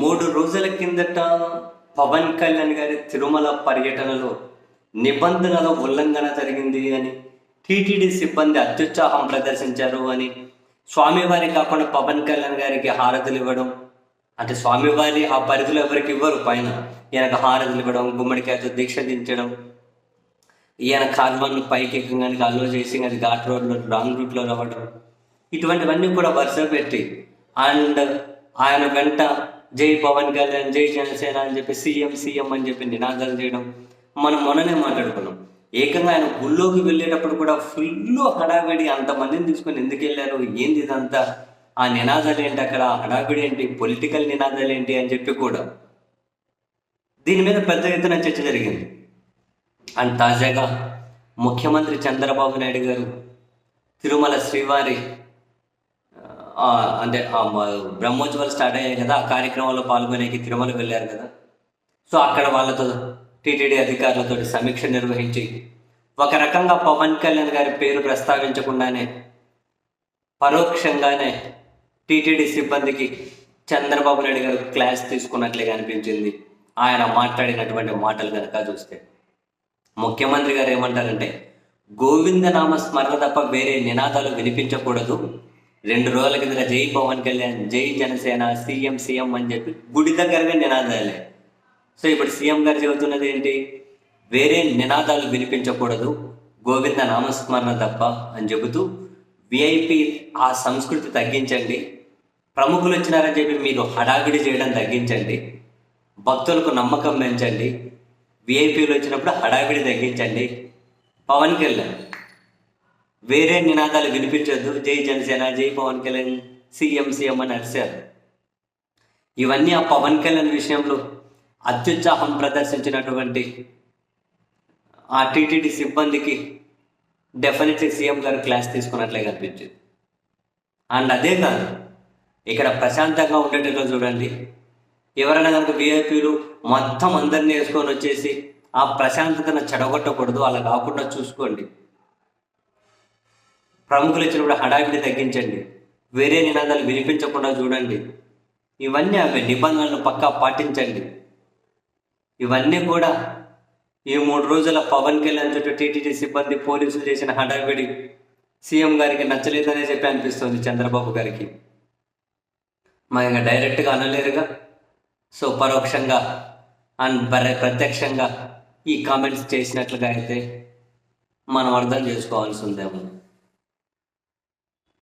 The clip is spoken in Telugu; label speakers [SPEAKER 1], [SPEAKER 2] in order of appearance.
[SPEAKER 1] మూడు రోజుల కిందట పవన్ కళ్యాణ్ గారి తిరుమల పర్యటనలో నిబంధనల ఉల్లంఘన జరిగింది అని టీటీడీ సిబ్బంది అత్యుత్సాహం ప్రదర్శించారు అని స్వామివారి కాకుండా పవన్ కళ్యాణ్ గారికి హారతులు ఇవ్వడం. అంటే స్వామివారి ఆ పరిధిలో ఎవరికి ఇవ్వరు పైన ఈయనకు హారతులు ఇవ్వడం గుమ్మడికాయతో దీక్ష దించడం. ఈయన కార్బన్ పైకి ఎక్కగానే అల్లో చేసి అది ఘాట్ రోడ్లో రాంగ్ రూట్లో రావడం. ఇటువంటివన్నీ కూడా వరుస పెట్టి అండ్ ఆయన వెంట జై పవన్ కళ్యాణ్ జై జనసేన అని చెప్పి సీఎం సీఎం అని చెప్పి నినాదాలు చేయడం. మనం మొన్ననే మాట్లాడుకున్నాం. ఏకంగా ఆయన గుళ్ళోకి వెళ్ళేటప్పుడు కూడా ఫుల్ హడావిడి అంతమందిని తీసుకొని ఎందుకు వెళ్ళారు? ఏంది ఇదంతా? ఆ నినాదాలు ఏంటి అక్కడ? హడావిడి ఏంటి? పొలిటికల్ నినాదాలు ఏంటి అని చెప్పి కూడా. దీని మీద పెద్ద ఎత్తున చర్చ జరిగింది. అండ్ తాజాగా ముఖ్యమంత్రి చంద్రబాబు నాయుడు గారు తిరుమల శ్రీవారి అంటే బ్రహ్మోత్సవాలు స్టార్ట్ అయ్యాయి కదా ఆ కార్యక్రమంలో పాల్గొనేకి తిరుమల వెళ్ళారు కదా. సో అక్కడ వాళ్ళతో టీటీడీ అధికారులతో సమీక్ష నిర్వహించి ఒక రకంగా పవన్ కళ్యాణ్ గారి పేరు ప్రస్తావించకుండానే పరోక్షంగానే టీటీడీ సిబ్బందికి చంద్రబాబు నాయుడు గారు క్లాస్ తీసుకున్నట్లుగా అనిపించింది. ఆయన మాట్లాడినటువంటి మాటలు కనుక చూస్తే. ముఖ్యమంత్రి గారు ఏమంటారంటే గోవిందనామ స్మరణ తప్ప వేరే నినాదాలు వినిపించకూడదు. రెండు రోజుల కింద జై పవన్ కళ్యాణ్ జై జనసేన సీఎం సీఎం అని చెప్పి గుడి దగ్గరగా నినాదాలే. సో ఇప్పుడు సీఎం గారు చెబుతున్నది ఏంటి? వేరే నినాదాలు వినిపించకూడదు గోవింద నామస్మరణ తప్ప అని చెబుతూ విఐపి ఆ సంస్కృతి తగ్గించండి. ప్రముఖులు వచ్చినారని చెప్పి మీరు హడావిడి చేయడం తగ్గించండి. భక్తులకు నమ్మకం పెంచండి. విఐపీలు వచ్చినప్పుడు హడావిడి తగ్గించండి. పవన్ కళ్యాణ్ వేరే నినాదాలు వినిపించొద్దు. జై జనసేన జై పవన్ కళ్యాణ్ సీఎం సీఎం అని అరిశారు. ఇవన్నీ ఆ పవన్ కళ్యాణ్ విషయంలో అత్యుత్సాహం ప్రదర్శించినటువంటి ఆ టీటీడీ సిబ్బందికి డెఫినెట్లీ సీఎం గారు క్లాస్ తీసుకున్నట్లే కనిపించింది. అండ్ అదే కాదు ఇక్కడ ప్రశాంతంగా ఉండేటట్లు చూడండి. ఎవరైనా కనుక విఐపీలు మొత్తం అందరినీ వేసుకొని వచ్చేసి ఆ ప్రశాంతతను చెడగొట్టకూడదు. అలా కాకుండా చూసుకోండి. ప్రముఖులు ఇచ్చినప్పుడు హడావిడి తగ్గించండి. వేరే నినాదాలు వినిపించకుండా చూడండి. ఇవన్నీ ఆమె నిబంధనలను పక్కా పాటించండి. ఇవన్నీ కూడా ఈ మూడు రోజుల పవన్ కళ్యాణ్ చుట్టూ టీటీడీ సిబ్బంది పోలీసులు చేసిన హడావిడి సీఎం గారికి నచ్చలేదనే చెప్పి అనిపిస్తుంది చంద్రబాబు గారికి. మా ఇంకా డైరెక్ట్గా అనలేరుగా? సో పరోక్షంగా అండ్ ప్రత్యక్షంగా ఈ కామెంట్స్ చేసినట్లుగా అయితే మనం అర్థం చేసుకోవాల్సి ఉందేమో